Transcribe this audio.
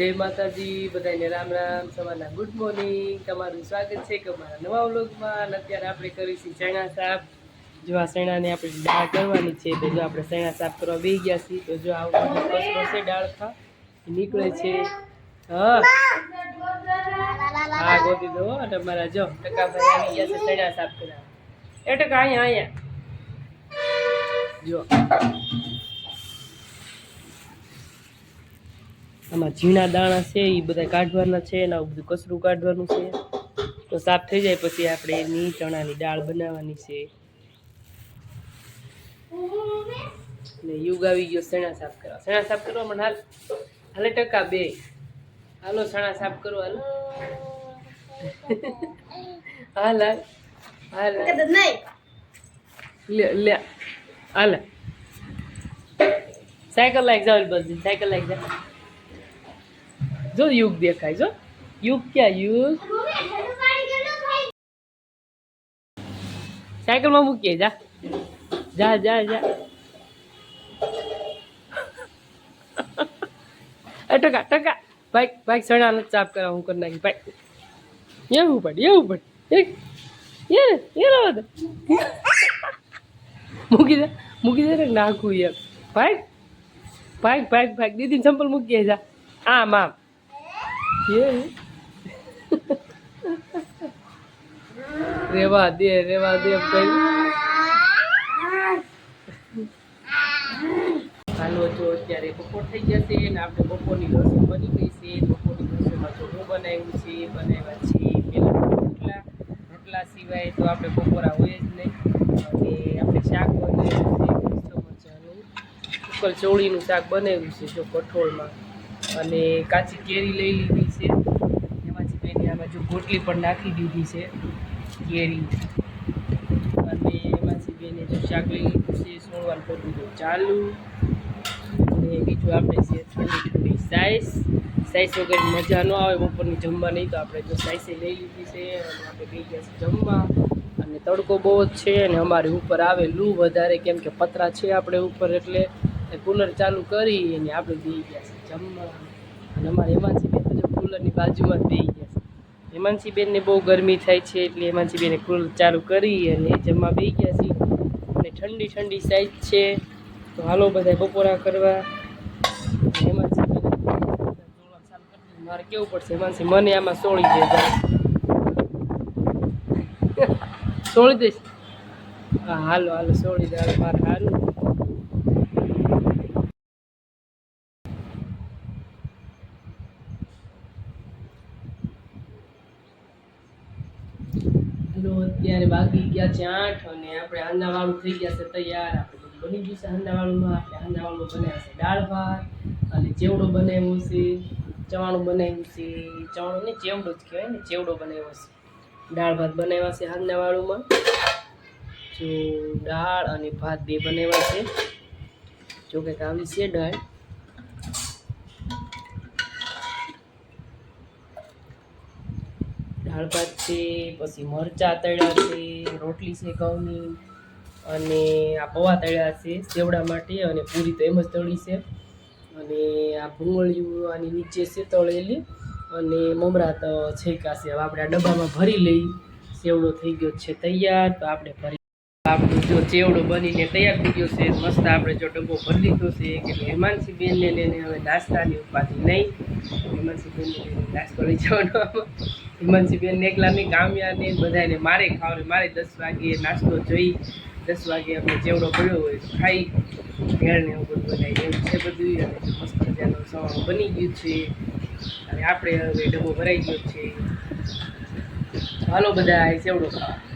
જય માતાજી બધાને રામ રામ, સવારના ગુડ મોર્નિંગ તમારું સ્વાગત છે કે અમારા નવા વ્લોગમાં. અને અત્યારે આપણે કરીશું ચણા સાફ. જો આ ચણાને આપણે દાળ કરવાની છે, તો જો આપણે ચણા સાફ કરવા બેસી ગયા છીએ, તો જો આવો કચરો છે, દાળ ખા. નીકળે છે. હા. હા ગોતી દો અને મારા જો ટકાભાઈ આવી ગયા છે ચણા સાફ કરવા. એ ટકા અહીંયા અહીંયા. જો. આમાં ઝીણા દાણા છે એ બધા કાઢવાના છે એના બધું કચરું કાઢવાનું છે. તો સાફ થઈ જાય પછી આપણે એની ચણાની દાળ બનાવવાની છે. ને યુગ આવી ગયો સણા સાફ કરવા. સણા સાફ કરવા મને હાલ હાલે ટકા બે. હાલો સણા સાફ કરો હાલો. હાલ હાલ. લે લે. હાલ. સાયકલ લાઈક જાવ બસ સાયકલ લાઈક જા જો યુગ દેખાય, જો. યુગ ક્યાં? યુગ. સાયકલમાં મૂકીએ, જા. જા જા જા. ટકા ટકા. બાઈક બાઈક સણા નથી ચાપ કરા હું કરી નાખી. બાઈક. એવું પડ એવું પડ. મૂકી દે મૂકી દે નાખું એમ ભાઈ ભાઈ ભાઈ ભાઈ દીદી ચંપલ મૂકીએ, જા. આમ આમ. રેવા દે રેવા દે ભાઈ હાલો, જો અત્યારે બપોર થઈ જશે ને આપણે બપોરની રસોઈ બની ગઈ છે. બપોરની રસોઈમાં જો હું બનાવ્યું છે, બનાવ્યા છે પેલા રોટલા. રોટલા સિવાય તો આપણે બપોરા હોય જ નહીં. અને આપણે શાક બનાવ્યું છે મજાનું ઉકલ ચોળીનું શાક બનાવ્યું છે જો કઠોળમાં. અને કાચી કેરી લઈ લીધી છે. એમાંથી બેની આમાં જો ગોટલી પણ નાખી દીધી છે, કેરી. અને એમાંથી બેને જો શાક લઈ લીધું છે સોળવાનું કરી દીધું ચાલુ. અને બીજું આપણે છે ઠંડી ઠંડી સાઈઝ સાઈઝ વગર મજા ન આવે, બપોરની જમવા નહીં, તો આપણે જો સાઈઝે લઈ લીધી છે અને આપણે બે ગયા છે જમવા. અને તડકો બહુ જ છે અને અમારે ઉપર આવે લૂ વધારે, કેમ કે પતરા છે આપણે ઉપર એટલે કુલર ચાલુ કરી અને આપણે બે ગયા છે જમવા. અને અમારે હેમાંસીબેન તો કુલરની બાજુમાં જ બે ગયા છે. હેમાંસીબેનને બહુ ગરમી થાય છે એટલે હેમાંસીબેને કુલર ચાલુ કરી અને જમવા બે ગયા છીએ. અને ઠંડી ઠંડી સાઈજ છે. તો હાલો બધા બપોરા કરવા. હેમાંસી મારે કેવું પડશે? હેમાંસી મને આમાં સોળી દે સોળી દઈશ? હા, હાલો હાલો, સોળી દે. મારે સારું હાલો અત્યારે વાગી ગયા છે આઠ અને આપણે હાંદાવાળું થઈ ગયા છે તૈયાર. આપણે બધું બની ગયું છે હાંદાવાળુંમાં આપણે હાંદાવાળું બનાવ્યા છે દાળ ભાત અને ચેવડો બનાવ્યો છે. ચવાણું બનાવ્યું છે. ચવાણું ને ચેવડો જ કહેવાય ને, ચેવડો બનાવ્યો છે. દાળ ભાત બનાવ્યા છે હાંદાવાળુંમાં જો દાળ અને ભાત બે બનાવ્યા છે. જો કે આવી છે દાળ. દાળ ભાત છે, પછી મરચાં તળ્યા છે, રોટલી છે ઘઉંની અને આ પૌવા તળ્યા છે સેવડા માટે અને પૂરી તો એમ જ તળી છે. અને આ ભૂંગળીયું આની નીચે છે તળેલી અને મમરા તો છે. હવે આપણે આ ડબ્બામાં ભરી લઈ, સેવડો થઈ ગયો છે તૈયાર, તો આપણે ભરી આપણું જો ચેવડો બનીને તૈયાર થઈ ગયો છે, મસ્ત આપણે જો ડબ્બો ભરી લીધો છે, કે હેમાંસી બેનને લઈને હવે નાસ્તાની ઉપાધિ નહીં. હેમાંસી બેનને લઈને નાસ્તો લઈ જવાનો હિમાંશી એકલા નહીં કામ્યાને બધાને મારે ખાવાનું, મારે દસ વાગે નાસ્તો જોઈ, દસ વાગે આપણે ચેવડો પડ્યો હોય ખાઈ, ઘેરને એવું બનાવી એવું છે બધું, અને મસ્ત મજાનું સવાર બની ગયું છે. અને આપણે હવે ડબ્બો ભરાઈ ગયો છે. હાલો બધા ચેવડો ખાવા.